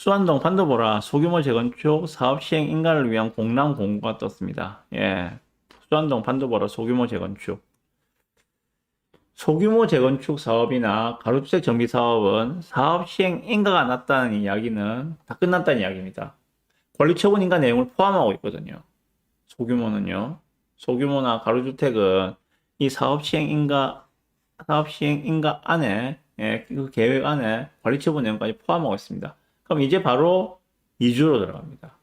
수안동 판도보라 소규모 재건축 사업 시행 인가를 위한 공람 공고가 떴습니다. 예. 수안동 판도보라 소규모 재건축. 소규모 재건축 사업이나 가로주택 정비 사업은 사업 시행 인가가 났다는 이야기는 다 끝났다는 이야기입니다. 권리 처분 인가 내용을 포함하고 있거든요. 소규모는요. 소규모나 가로주택은 이 사업 시행 인가 사업 시행 인가 안에 예, 그 계획 안에 관리 처분 내용까지 포함하고 있습니다. 그럼 이제 바로 2주로 들어갑니다.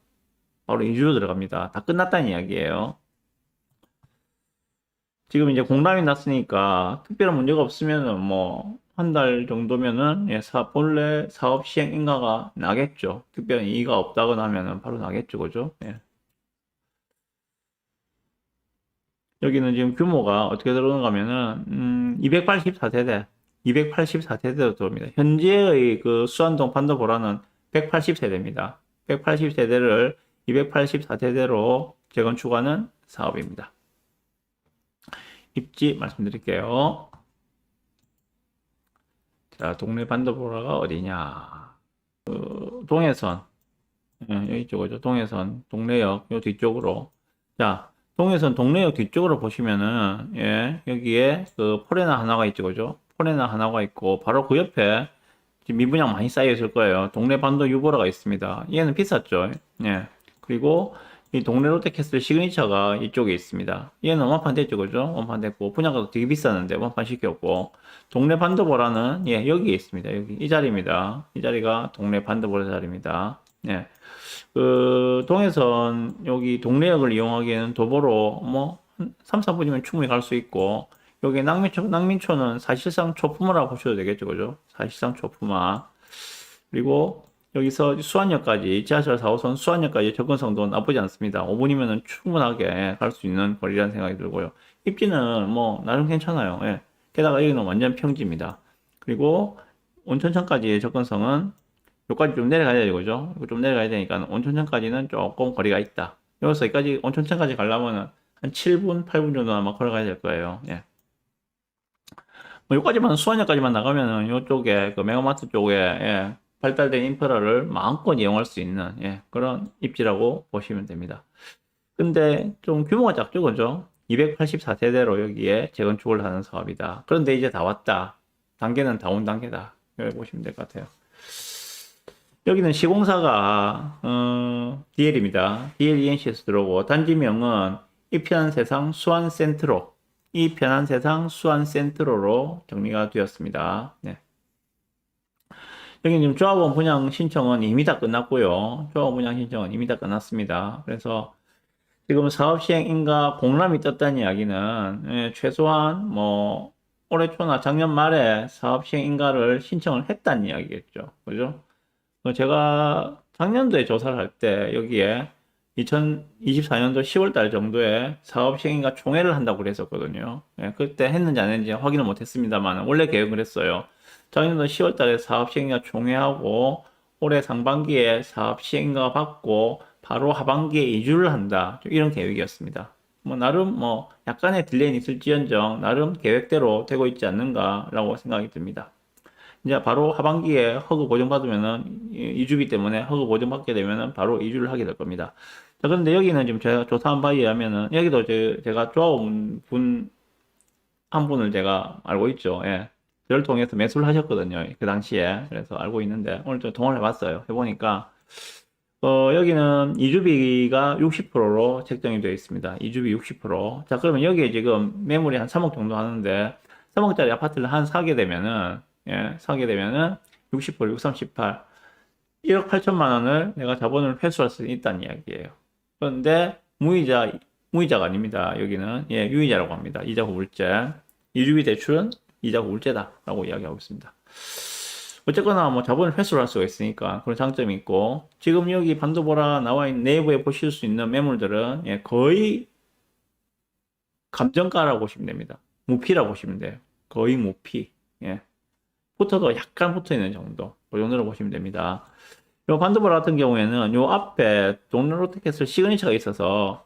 바로 2주로 들어갑니다. 다 끝났다는 이야기예요. 지금 이제 공람이 났으니까 특별한 문제가 없으면은 뭐 한 달 정도면은 예, 사, 본래 사업 시행 인가가 나겠죠. 특별한 이의가 없다거나 하면은 바로 나겠죠. 그죠? 예. 여기는 지금 규모가 어떻게 들어오는가 하면은 음, 284세대 284세대로 들어옵니다. 현재의 그 수안동 판도보라는 180세대입니다. 180세대를 284세대로 재건축하는 사업입니다. 입지 말씀드릴게요. 자, 동네 판도보라가 어디냐? 그 동해선. 예, 여기 쪽이죠. 동해선, 동래역 요 뒤쪽으로. 자, 동해선 동래역 뒤쪽으로 보시면은 예, 여기에 그 포레나 하나가 있죠. 그죠? 포레나 하나가 있고 바로 그 옆에 미분양 많이 쌓여 있을 거예요. 동네 반도 유보라가 있습니다. 얘는 비쌌죠. 예. 그리고 이 동네 롯데캐슬 시그니처가 이쪽에 있습니다. 얘는 원판 됐죠, 그죠? 원판 됐고 분양가도 되게 비쌌는데 원판 시켰고 동네 반도보라는 예 여기에 있습니다. 여기 이 자리입니다. 이 자리가 동네 반도보라 자리입니다. 예. 그 동해선 여기 동래역을 이용하기에는 도보로 뭐 3, 4분이면 충분히 갈 수 있고 여기 낭민초, 낭민초는 사실상 초품화라고 보셔도 되겠죠, 그죠? 사실상 초품화. 그리고 여기서 수안역까지 지하철 4호선 수안역까지 접근성도 나쁘지 않습니다. 5분이면 충분하게 갈 수 있는 거리라는 생각이 들고요. 입지는 뭐 나름 괜찮아요. 예. 게다가 여기는 완전 평지입니다. 그리고 온천천까지의 접근성은 여기까지 좀 내려가야 되죠, 좀 내려가야 되니까 온천천까지는 조금 거리가 있다. 여기서 여기까지 온천천까지 가려면 한 7분, 8분 정도 아마 걸어가야 될 거예요. 예. 뭐 여기까지만 수원역까지만 나가면은 이쪽에 그 메가마트 쪽에 예, 발달된 인프라를 마음껏 이용할 수 있는 예, 그런 입지라고 보시면 됩니다. 근데 좀 규모가 작죠, 그죠? 284세대로 여기에 재건축을 하는 사업이다. 그런데 이제 다 왔다. 단계는 다운 단계다. 이렇게 보시면 될 것 같아요. 여기는 시공사가 어, DL입니다. DL ENC에서 들어오고 단지명은 이 편한 세상 수완 센트로 이 편한 세상 수완 센트로로 정리가 되었습니다. 네. 여기 지금 조합원 분양 신청은 이미 다 끝났고요. 조합원 분양 신청은 이미 다 끝났습니다. 그래서 지금 사업 시행 인가 공람이 떴다는 이야기는 예, 최소한 뭐 올해 초나 작년 말에 사업 시행 인가를 신청을 했다는 이야기겠죠. 그죠? 어, 제가 작년도에 조사를 할 때 여기에 2024년도 10월 달 정도에 사업 시행인가 총회를 한다고 그랬었거든요. 예, 그때 했는지 안 했는지 확인을 못 했습니다만 원래 계획을 했어요. 작년도 10월 달에 사업 시행인가 총회하고 올해 상반기에 사업 시행인가 받고 바로 하반기에 이주를 한다. 이런 계획이었습니다. 뭐 나름 뭐 약간의 딜레이는 있을지언정 나름 계획대로 되고 있지 않는가라고 생각이 듭니다. 이제 바로 하반기에 허그 보증받으면은 이주비 때문에 허그 보증받게 되면은 바로 이주를 하게 될 겁니다. 자, 그런데 여기는 지금 제가 조사한 바에 의하면은 여기도 제, 제가 조합원 분 한 분을 제가 알고 있죠. 예. 저를 통해서 매수를 하셨거든요. 그 당시에. 그래서 알고 있는데 오늘 좀 통화를 해봤어요. 해보니까 어, 여기는 이주비가 60%로 책정이 되어 있습니다. 이주비 60%. 자, 그러면 여기에 지금 매물이 한 3억 정도 하는데 3억짜리 아파트를 한 사게 되면은 예, 사게 되면은 60% 638 1억 8천만 원을 내가 자본을 회수할 수 있다는 이야기예요. 그런데 무이자 무이자가 아닙니다. 여기는 예, 유이자라고 합니다. 이자 후불제. 이주비 대출은 이자 후불제다 라고 이야기하고 있습니다. 어쨌거나 뭐 자본을 회수를 할 수가 있으니까 그런 장점이 있고 지금 여기 반도보라 나와 있는 내부에 보실 수 있는 매물들은 예, 거의 감정가라고 보시면 됩니다. 무피라고 보시면 돼요. 거의 무피. 예. 붙어도 약간 붙어 있는 정도. 그 정도로 보시면 됩니다. 요 반도보라 같은 경우에는 요 앞에 동네 롯데캐슬 시그니처가 있어서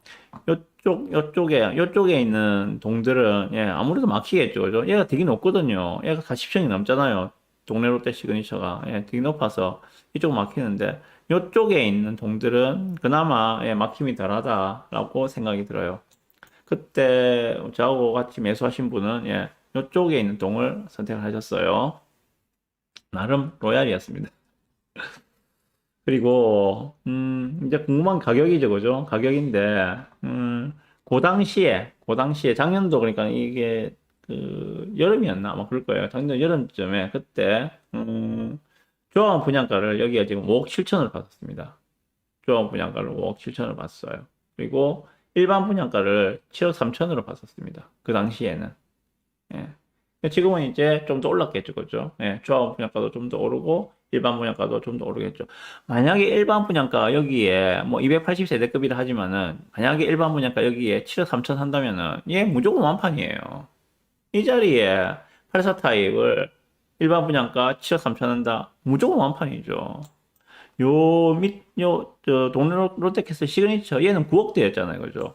요쪽 요쪽에 요쪽에 있는 동들은 예, 아무래도 막히겠죠. 그죠? 얘가 되게 높거든요. 얘가 40층이 넘잖아요. 동네 롯데 시그니처가 예, 되게 높아서 이쪽 막히는데 이쪽에 있는 동들은 그나마 예, 막힘이 덜하다라고 생각이 들어요. 그때 저하고 같이 매수하신 분은 예, 이쪽에 있는 동을 선택을 하셨어요. 나름 로얄이었습니다. 그리고 음, 이제 궁금한 가격이죠, 그죠? 가격인데 음, 그 당시에 그 당시에 작년도 그러니까 이게 그 여름이었나 아마 그럴 거예요. 작년 여름쯤에 그때 음, 조합 분양가를 여기가 지금 5억 7천을 받았습니다. 조합 분양가를 5억 7천을 받았어요. 그리고 일반 분양가를 7억 3천으로 받았습니다. 그 당시에는. 예. 지금은 이제 좀 더 올랐겠죠, 그죠? 예, 조합 분양가도 좀 더 오르고 일반 분양가도 좀 더 오르겠죠. 만약에 일반 분양가 여기에 뭐 280세대급이라 하지만은 만약에 일반 분양가 여기에 7억 3천 한다면은 얘 무조건 완판이에요. 이 자리에 84 타입을 일반 분양가 7억 3천 한다. 무조건 완판이죠. 요 밑, 요, 저, 동네 롯- 롯데캐슬 시그니처, 얘는 9억대였잖아요. 그죠?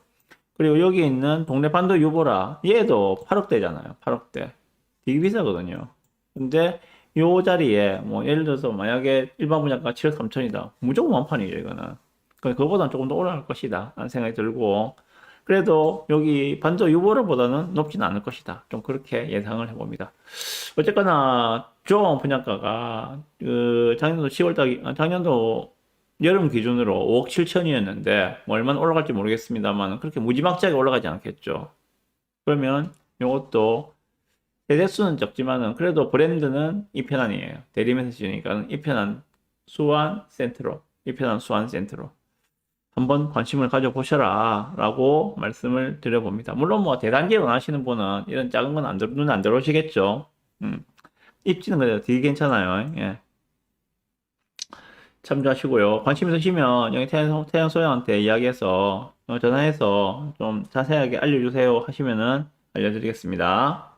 그리고 여기 있는 동네 반도 유보라, 얘도 8억대잖아요. 8억대. 되게 비싸거든요. 근데 요 자리에, 뭐, 예를 들어서 만약에 일반 분양가 7억 3천이다. 무조건 완판이죠, 이거는. 그, 그거보다는 조금 더 올라갈 것이다. 라는 생각이 들고, 그래도 여기 반도 유보라보다는 높지는 않을 것이다. 좀 그렇게 예상을 해봅니다. 어쨌거나 조합 분양가가 그 작년도 10월 달 아, 작년도 여름 기준으로 5억 7천이었는데 뭐 얼마나 올라갈지 모르겠습니다만 그렇게 무지막지하게 올라가지 않겠죠. 그러면 이것도 세대수는 적지만은 그래도 브랜드는 이 편안이에요. 대리면서 지으니까 이편안 수완 센트로 이 편안 수완 센트로 한번 관심을 가져보셔라 라고 말씀을 드려봅니다. 물론 뭐 대단지 원하시는 분은 이런 작은 건 안, 눈에 안 들어오시겠죠. 음. 입지는 그래도 되게 괜찮아요. 예. 참조하시고요. 관심 있으시면 여기 태양, 태양 소장한테 이야기해서 어, 전화해서 좀 자세하게 알려주세요 하시면은 알려드리겠습니다.